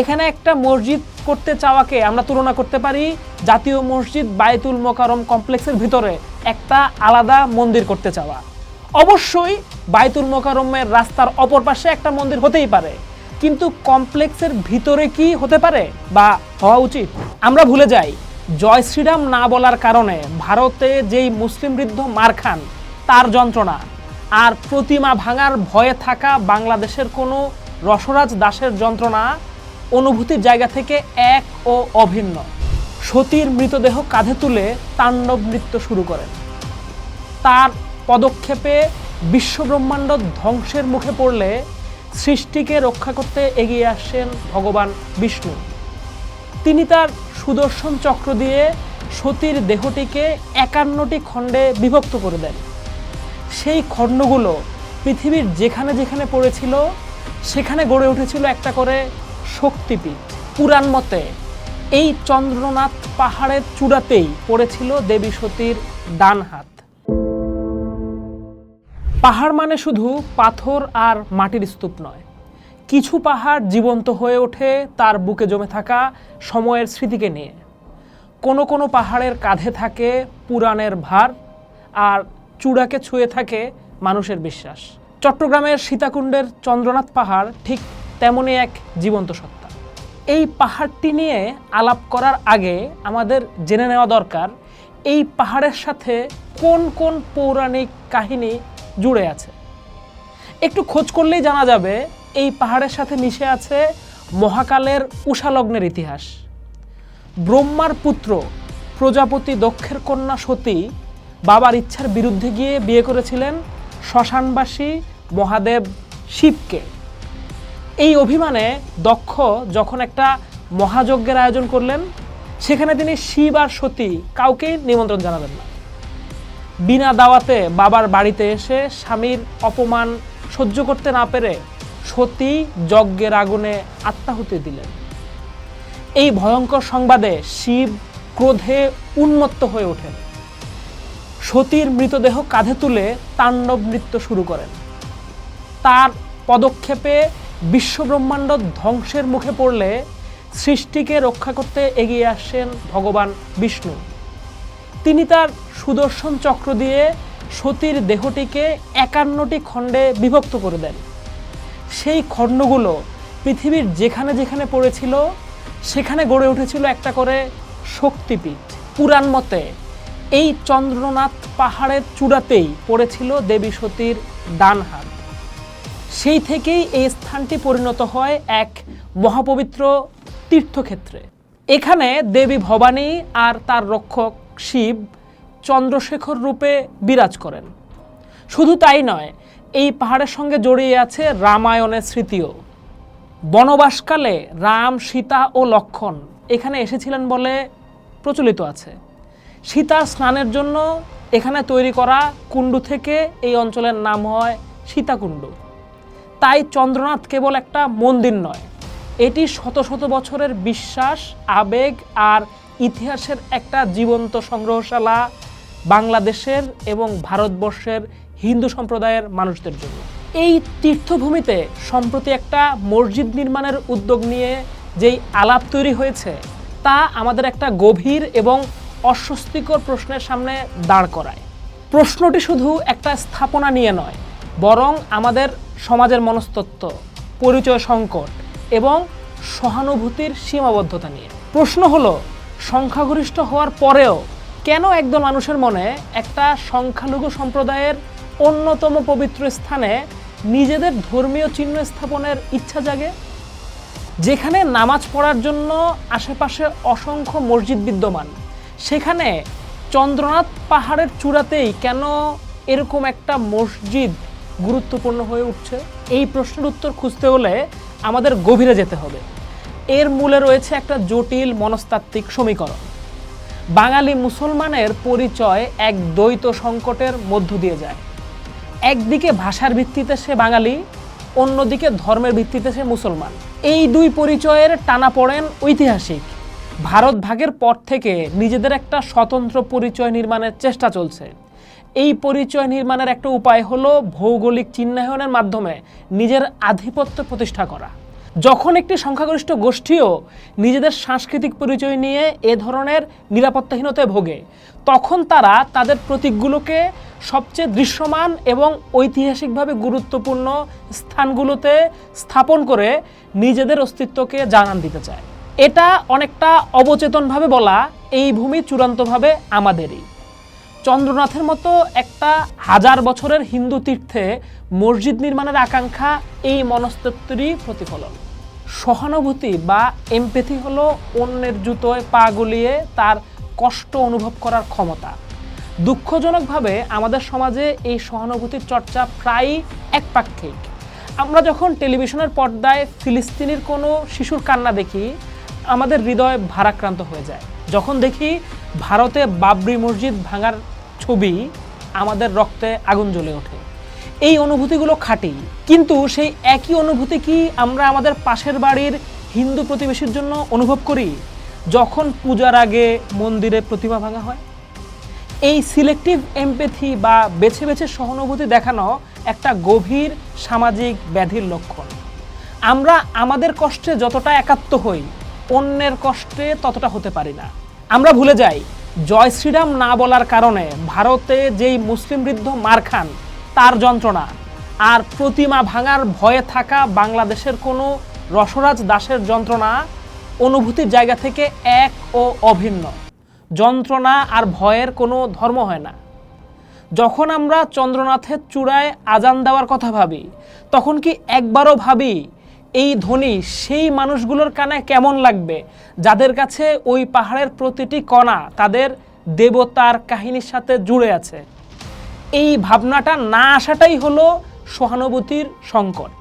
এখানে একটা মসজিদ করতে চাওয়াকে আমরা তুলনা করতে পারি জাতীয় মসজিদ বায়তুল মোকারম কমপ্লেক্সের ভিতরে একটা আলাদা মন্দির করতে চাওয়া। অবশ্যই বায়তুল মোকারমের রাস্তার অপর পাশে একটা মন্দির হতেই পারে, কিন্তু কমপ্লেক্সের ভিতরে কি হতে পারে বা হওয়া উচিত? আমরা ভুলে যাই, জয় শ্রীরাম না বলার কারণে ভারতে যেই মুসলিম বৃদ্ধ মার খান, তার যন্ত্রণা। আর প্রতিমা ভাঙার ভয়ে থাকা বাংলাদেশের কোনো রসরাজ দাসের যন্ত্রণা অনুভূতির জায়গা থেকে এক ও অভিন্ন। সতীর মৃতদেহ কাঁধে তুলে তাণ্ডব নৃত্য শুরু করেন। তার পদক্ষেপে বিশ্বব্রহ্মাণ্ড ধ্বংসের মুখে পড়লে সৃষ্টিকে রক্ষা করতে এগিয়ে আসেন ভগবান বিষ্ণু। তিনি তার সুদর্শন চক্র দিয়ে সতীর দেহটিকে একান্নটি খণ্ডে বিভক্ত করে দেন। সেই খণ্ডগুলো পৃথিবীর যেখানে যেখানে পড়েছিল, সেখানে গড়ে উঠেছিল একটা করে শক্তিপীঠ। পুরাণ মতে এই চন্দ্রনাথ পাহাড়ের চূড়াতেই পড়েছিল দেবী সতীর ডান হাত। পাহাড় মানে শুধু পাথর আর মাটির স্তূপ নয়। কিছু পাহাড় জীবন্ত হয়ে ওঠে, তার বুকে জমে থাকা সময়ের স্মৃতিকে নিয়ে। কোনো কোনো পাহাড়ের কাঁধে থাকে পুরাণের ভার আর চূড়াকে ছুঁয়ে থাকে মানুষের বিশ্বাস। চট্টগ্রামের সীতাকুণ্ডের চন্দ্রনাথ পাহাড় ঠিক তেমনই এক জীবন্ত সত্তা। এই পাহাড়টি নিয়ে আলাপ করার আগে আমাদের জেনে নেওয়া দরকার, এই পাহাড়ের সাথে কোন কোন পৌরাণিক কাহিনী জুড়ে আছে? একটু খোঁজ করলেই জানা যাবে, এই পাহাড়ের সাথে মিশে আছে মহাকালের উষালগ্নের ইতিহাস। ব্রহ্মার পুত্র, প্রজাপতি দক্ষের কন্যা সতী, বাবার ইচ্ছার বিরুদ্ধে গিয়ে বিয়ে করেছিলেন শ্মশানবাসী মহাদেব শিবকে। এই অভিমানে দক্ষ যখন একটা মহাযজ্ঞের আয়োজন করলেন, সেখানে তিনি শিব আর সতী কাউকেই নিমন্ত্রণ জানালেন না। বিনা দাওয়াতে বাবার বাড়িতে এসে স্বামীর অপমান সহ্য করতে না পেরে সতী যজ্ঞের আগুনে আত্মাহুতি দিলেন। এই ভয়ঙ্কর সংবাদে শিব ক্রোধে উন্মত্ত হয়ে ওঠেন। সতীর মৃতদেহ কাঁধে তুলে তাণ্ডব নৃত্য শুরু করেন। তার পদক্ষেপে বিশ্বব্রহ্মাণ্ড ধ্বংসের মুখে পড়লে সৃষ্টিকে রক্ষা করতে এগিয়ে আসেন ভগবান বিষ্ণু। তিনি তার সুদর্শন চক্র দিয়ে সতীর দেহটিকে একান্নটি খণ্ডে বিভক্ত করে দেন। সেই খণ্ডগুলো পৃথিবীর যেখানে যেখানে পড়েছিল, সেখানে গড়ে উঠেছিল একটা করে শক্তিপীঠ। পুরাণ মতে এই চন্দ্রনাথ পাহাড়ের চূড়াতেই পড়েছিল দেবী সতীর ডান হাত সেই থেকেই এই স্থানটি পরিণত হয় এক মহাপবিত্র তীর্থক্ষেত্রে। এখানে দেবী ভবানী আর তার রক্ষক শিব চন্দ্রশেখর রূপে বিরাজ করেন। শুধু তাই নয়, এই পাহাড়ের সঙ্গে জড়িয়ে আছে রামায়ণের স্মৃতিও। বনবাসকালে রাম, সীতা ও লক্ষণ এখানে এসেছিলেন বলে প্রচলিত আছে। সীতা স্নানের জন্য এখানে তৈরি করা কুণ্ডু থেকে এই অঞ্চলের নাম হয় সীতাকুণ্ড। তাই চন্দ্রনাথ কেবল একটা মন্দির নয়। এটি শত শত বছরের বিশ্বাস, আবেগ আর ইতিহাসের একটা জীবন্ত সংগ্রহশালা বাংলাদেশের এবং ভারতবর্ষের হিন্দু সম্প্রদায়ের মানুষদের জন্য। এই তীর্থভূমিতে সম্প্রতি একটা মসজিদ নির্মাণের উদ্যোগ নিয়ে যেই আলাপ তৈরি হয়েছে, তা আমাদের একটা গভীর এবং অস্বস্তিকর প্রশ্নের সামনে দাঁড় করায়। প্রশ্নটি শুধু একটা স্থাপনা নিয়ে নয়, বরং আমাদের সমাজের মনস্তত্ত্ব, পরিচয় সংকট এবং সহানুভূতির সীমাবদ্ধতা নিয়ে। প্রশ্ন হলো, সংখ্যাগরিষ্ঠ হওয়ার পরেও কেন একদল মানুষের মনে একটা সংখ্যালঘু সম্প্রদায়ের অন্যতম পবিত্র স্থানে নিজেদের ধর্মীয় চিহ্ন স্থাপনের ইচ্ছা জাগে? যেখানে নামাজ পড়ার জন্য আশেপাশে অসংখ্য মসজিদ বিদ্যমান, সেখানে চন্দ্রনাথ পাহাড়ের চূড়াতেই কেন এরকম একটা মসজিদ গুরুত্বপূর্ণ হয়ে উঠছে। এই প্রশ্নের উত্তর খুঁজতে হলে আমাদের গভীরে যেতে হবে। এর মূলে রয়েছে একটা জটিল মনস্তাত্ত্বিক সমীকরণ। বাঙালি মুসলমানের পরিচয় এক দ্বৈত সংকটের মধ্য দিয়ে যায়। একদিকে ভাষার ভিত্তিতে সে বাঙালি, অন্যদিকে ধর্মের ভিত্তিতে সে মুসলমান। এই দুই পরিচয়ের টানা পড়েন ঐতিহাসিক। ভারত ভাগের পর থেকে নিজেদের একটা স্বতন্ত্র পরিচয় নির্মাণের চেষ্টা চলছে। এই পরিচয় নির্মাণের একটা উপায় হলো ভৌগোলিক চিহ্নায়নের মাধ্যমে নিজের আধিপত্য প্রতিষ্ঠা করা। যখন একটি সংখ্যাগরিষ্ঠ গোষ্ঠীও নিজেদের সাংস্কৃতিক পরিচয় নিয়ে এ ধরনের নিরাপত্তাহীনতায় ভোগে, তখন তারা তাদের প্রতীকগুলোকে সবচেয়ে দৃশ্যমান এবং ঐতিহাসিকভাবে গুরুত্বপূর্ণ স্থানগুলোতে স্থাপন করে নিজেদের অস্তিত্বকে জানান দিতে চায়। এটা অনেকটা অবচেতনভাবে বলা এই ভূমি চূড়ান্তভাবে আমাদেরই। চন্দ্রনাথের মতো একটা হাজার বছরের হিন্দু তীর্থে মসজিদ নির্মাণের আকাঙ্ক্ষা এই মনস্তত্ত্বেরই প্রতিফলন। সহানুভূতি বা এমপেথি হলো অন্যের জুতোয় পা গলিয়ে তার কষ্ট অনুভব করার ক্ষমতা। দুঃখজনকভাবে আমাদের সমাজে এই সহানুভূতির চর্চা প্রায়ই একপাক্ষিক। আমরা যখন টেলিভিশনের পর্দায় ফিলিস্তিনির কোনো শিশুর কান্না দেখি, আমাদের হৃদয় ভারাক্রান্ত হয়ে যায়। যখন দেখি ভারতে বাবরি মসজিদ ভাঙার ছবি আমাদের রক্তে আগুন জ্বলে ওঠে। এই অনুভূতিগুলো খাঁটি, কিন্তু সেই একই অনুভূতি কি আমরা আমাদের পাশের বাড়ির হিন্দু প্রতিবেশীর জন্য অনুভব করি, যখন পূজার আগে মন্দিরে প্রতিমা ভাঙা হয়? এই সিলেক্টিভ এমপেথি বা বেছে বেছে সহানুভূতি দেখানো একটা গভীর সামাজিক ব্যাধির লক্ষণ। আমরা আমাদের কষ্টে যতটা একাত্ম হই, অন্যের কষ্টে ততটা হতে পারি না। আমরা ভুলে যাই জয় শ্রীরাম না বলার কারণে ভারতে যেই মুসলিম বৃদ্ধ মার খান, তার যন্ত্রণা। আর প্রতিমা ভাঙার ভয়ে থাকা বাংলাদেশের কোনো রসরাজ দাসের যন্ত্রণা অনুভূতির জায়গা থেকে এক ও অভিন্ন। যন্ত্রণা আর ভয়ের কোনো ধর্ম হয় না। যখন আমরা চন্দ্রনাথের চূড়ায় আজান দেওয়ার কথা ভাবি, তখন কি একবারও ভাবি এই ধ্বনি সেই মানুষগুলোর কানে কেমন লাগবে? যাদের কাছে ওই পাহাড়ের প্রতিটি কণা তাদের দেবতার কাহিনীর সাথে জুড়ে আছে। এই ভাবনাটা না আসাটাই হলো সহানুভূতির সংকট।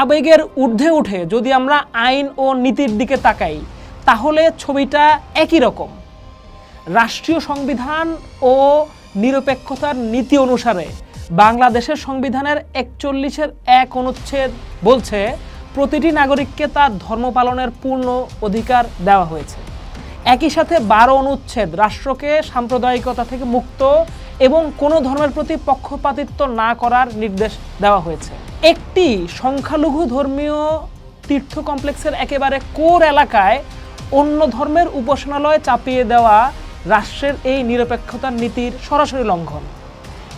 আবেগের ঊর্ধ্বে উঠে যদি আমরা আইন ও নীতির দিকে তাকাই, তাহলে ছবিটা একই রকম। রাষ্ট্রীয় সংবিধান ও নিরপেক্ষতার নীতি অনুসারে বাংলাদেশের সংবিধানের একচল্লিশের এক অনুচ্ছেদ বলছে, প্রতিটি নাগরিককে তার ধর্ম পালনের পূর্ণ অধিকার দেওয়া হয়েছে। একই সাথে বারো অনুচ্ছেদ রাষ্ট্রকে সাম্প্রদায়িকতা থেকে মুক্ত এবং কোনো ধর্মের প্রতি পক্ষপাতিত্ব না করার নির্দেশ দেওয়া হয়েছে। একটি সংখ্যালঘু ধর্মীয় তীর্থ কমপ্লেক্সের একেবারে কোর এলাকায় অন্য ধর্মের উপাসনালয় চাপিয়ে দেওয়া রাষ্ট্রের এই নিরপেক্ষতার নীতির সরাসরি লঙ্ঘন।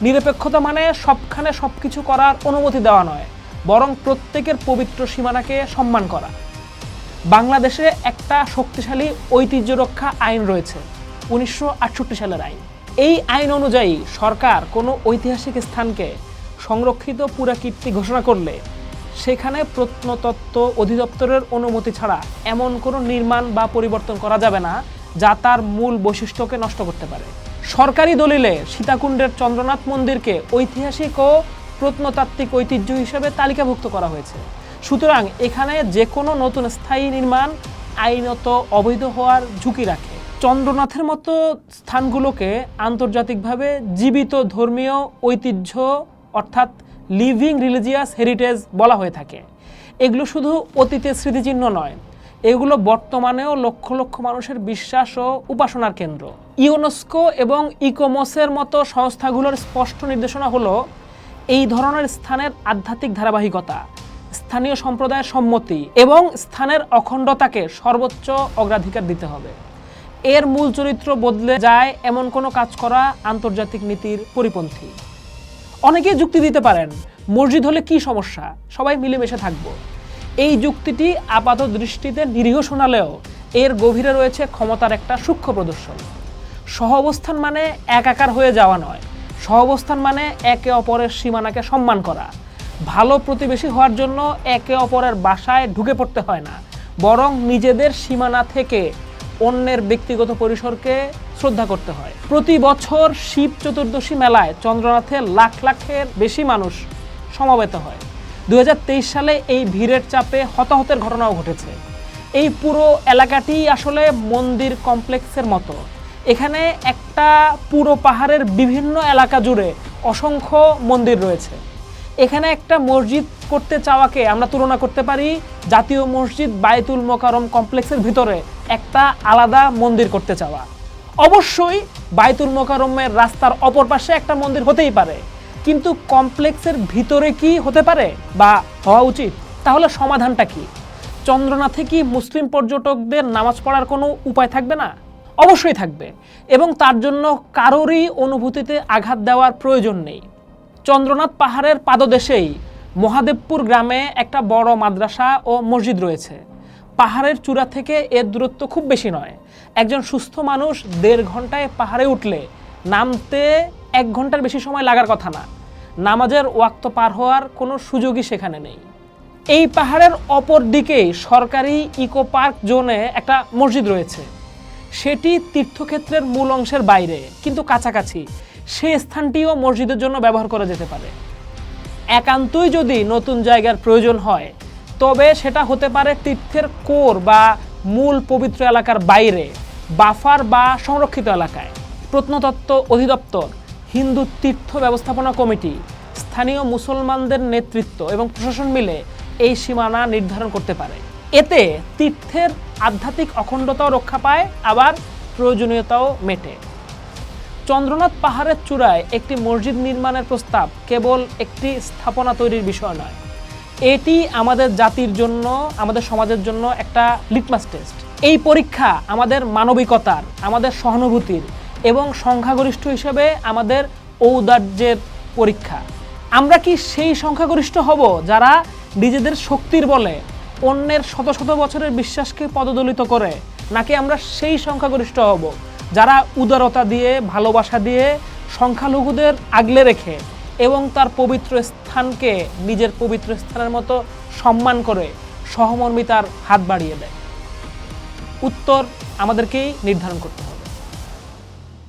নিরপেক্ষতা মানে সবখানে সব কিছু করার অনুমতি দেওয়া নয়, বরং প্রত্যেকের পবিত্র সীমানাকে সম্মান করা। বাংলাদেশে একটা শক্তিশালী ঐতিহ্য রক্ষা আইন রয়েছে, উনিশশো আটষট্টি সালের আইন। এই আইন অনুযায়ী সরকার কোনো ঐতিহাসিক স্থানকে সংরক্ষিত পুরাকীর্তি ঘোষণা করলে, সেখানে প্রত্নতত্ত্ব অধিদপ্তরের অনুমতি ছাড়া এমন কোনো নির্মাণ বা পরিবর্তন করা যাবে না, যা তার মূল বৈশিষ্ট্যকে নষ্ট করতে পারে। সরকারি দলিলে সীতাকুণ্ডের চন্দ্রনাথ মন্দিরকে ঐতিহাসিক ও প্রত্নতাত্ত্বিক ঐতিহ্য হিসেবে তালিকাভুক্ত করা হয়েছে। সুতরাং এখানে যে কোনো নতুন স্থায়ী নির্মাণ আইনত অবৈধ হওয়ার ঝুঁকি রাখে। চন্দ্রনাথের মতো স্থানগুলোকে আন্তর্জাতিকভাবে জীবিত ধর্মীয় ঐতিহ্য অর্থাৎ লিভিং রিলিজিয়াস হেরিটেজ বলা হয়ে থাকে। এগুলো শুধু অতীতের স্মৃতিচিহ্ন নয় এগুলো বর্তমানেও লক্ষ লক্ষ মানুষের বিশ্বাস ও উপাসনার কেন্দ্র। ইউনেস্কো এবং ইকোমসের মতো সংস্থাগুলোর স্পষ্ট নির্দেশনা হলো এই ধরনের স্থানের আধ্যাত্মিক ধারাবাহিকতা, স্থানীয় সম্প্রদায়ের সম্মতি এবং স্থানের অখণ্ডতাকে সর্বোচ্চ অগ্রাধিকার দিতে হবে। এর মূল চরিত্র বদলে যায় এমন কোনো কাজ করা আন্তর্জাতিক নীতির পরিপন্থী। অনেকেই যুক্তি দিতে পারেন, মসজিদ হলে কি সমস্যা? সবাই মিলেমিশে থাকব। এই যুক্তিটি আপাত দৃষ্টিতে নিরীহ শোনালেও এর গভীরে রয়েছে ক্ষমতার একটা সূক্ষ্ম প্রদর্শন। সহাবস্থান মানে একাকার হয়ে যাওয়া নয়। সহাবস্থান মানে একে অপরের সীমানাকে সম্মান করা। ভালো প্রতিবেশী হওয়ার জন্য একে অপরের বাসায় ঢুকে পড়তে হয় না, বরং নিজেদের সীমানা থেকে অন্যের ব্যক্তিগত পরিসরকে শ্রদ্ধা করতে হয়। প্রতি বছর শিব চতুর্দশী মেলায় চন্দ্রনাথে লাখ লাখের বেশি মানুষ সমাবেত হয়। দু হাজার তেইশ সালে এই ভিড়ের চাপে হতাহতের ঘটনাও ঘটেছে। এই পুরো এলাকাটি আসলে মন্দির কমপ্লেক্সের মতো। এখানে একটা পুরো পাহাড়ের বিভিন্ন এলাকা জুড়ে অসংখ্য মন্দির রয়েছে। এখানে একটা মসজিদ করতে চাওয়াকে আমরা তুলনা করতে পারি জাতীয় মসজিদ বায়তুল মোকারম কমপ্লেক্সের ভিতরে একটা আলাদা মন্দির করতে চাওয়া। অবশ্যই বায়তুল মোকারমের রাস্তার অপর পাশে একটা মন্দির হতেই পারে। কিন্তু কমপ্লেক্সের ভিতরে কি হতে পারে বা হওয়া উচিত? তাহলে সমাধানটা কি? চন্দ্রনাথে কি মুসলিম পর্যটকদের নামাজ পড়ার কোনো উপায় থাকবে না? অবশ্যই থাকবে। এবং তার জন্য কারোরই অনুভূতিতে আঘাত দেওয়ার প্রয়োজন নেই। চন্দ্রনাথ পাহাড়ের পাদদেশেই মহাদেবপুর গ্রামে একটা বড় মাদ্রাসা ও মসজিদ রয়েছে। পাহাড়ের চূড়া থেকে এর দূরত্ব খুব বেশি নয়। একজন সুস্থ মানুষ দেড় ঘন্টায় পাহাড়ে উঠলে নামতে এক ঘণ্টার বেশি সময় লাগার কথা না। নামাজের ওয়াক্ত পার হওয়ার কোনো সুযোগই সেখানে নেই। এই পাহাড়ের অপর দিকেই সরকারি ইকো পার্ক জোনে একটা মসজিদ রয়েছে। সেটি তীর্থক্ষেত্রের মূল অংশের বাইরে, কিন্তু কাছাকাছি। সেই স্থানটিও মসজিদের জন্য ব্যবহার করা যেতে পারে। একান্তই যদি নতুন জায়গার প্রয়োজন হয়, তবে সেটা হতে পারে তীর্থের কোর বা মূল পবিত্র এলাকার বাইরে, বাফার বা সংরক্ষিত এলাকায়। প্রত্নতত্ত্ব অধিদপ্তর হিন্দু তীর্থ ব্যবস্থাপনা কমিটি, স্থানীয় মুসলমানদের নেতৃত্ব এবং প্রশাসন মিলে এই সীমানা নির্ধারণ করতে পারে। এতে তীর্থের আধ্যাত্মিক অখণ্ডতাও রক্ষা পায়, আবার প্রয়োজনীয়তাও মেটে। চন্দ্রনাথ পাহাড়ের চূড়ায় একটি মসজিদ নির্মাণের প্রস্তাব কেবল একটি স্থাপনা তৈরির বিষয় নয়। এটি আমাদের জাতির জন্য, আমাদের সমাজের জন্য একটা লিটমাস টেস্ট এই পরীক্ষা আমাদের মানবিকতার, আমাদের সহানুভূতির এবং সংখ্যাগরিষ্ঠ হিসেবে আমাদের ঔদার্যের পরীক্ষা। আমরা কি সেই সংখ্যাগরিষ্ঠ হব যারা নিজেদের শক্তির বলে অন্যের শত শত বছরের বিশ্বাসকে পদদলিত করে, নাকি আমরা সেই সংখ্যাগরিষ্ঠ হব যারা উদারতা দিয়ে, ভালোবাসা দিয়ে, সংখ্যালঘুদের আগলে রেখে এবং তার পবিত্র স্থানকে নিজের পবিত্র স্থানের মতো সম্মান করে সহমর্মিতার হাত বাড়িয়ে দেয়? উত্তর আমাদেরকেই নির্ধারণ করতে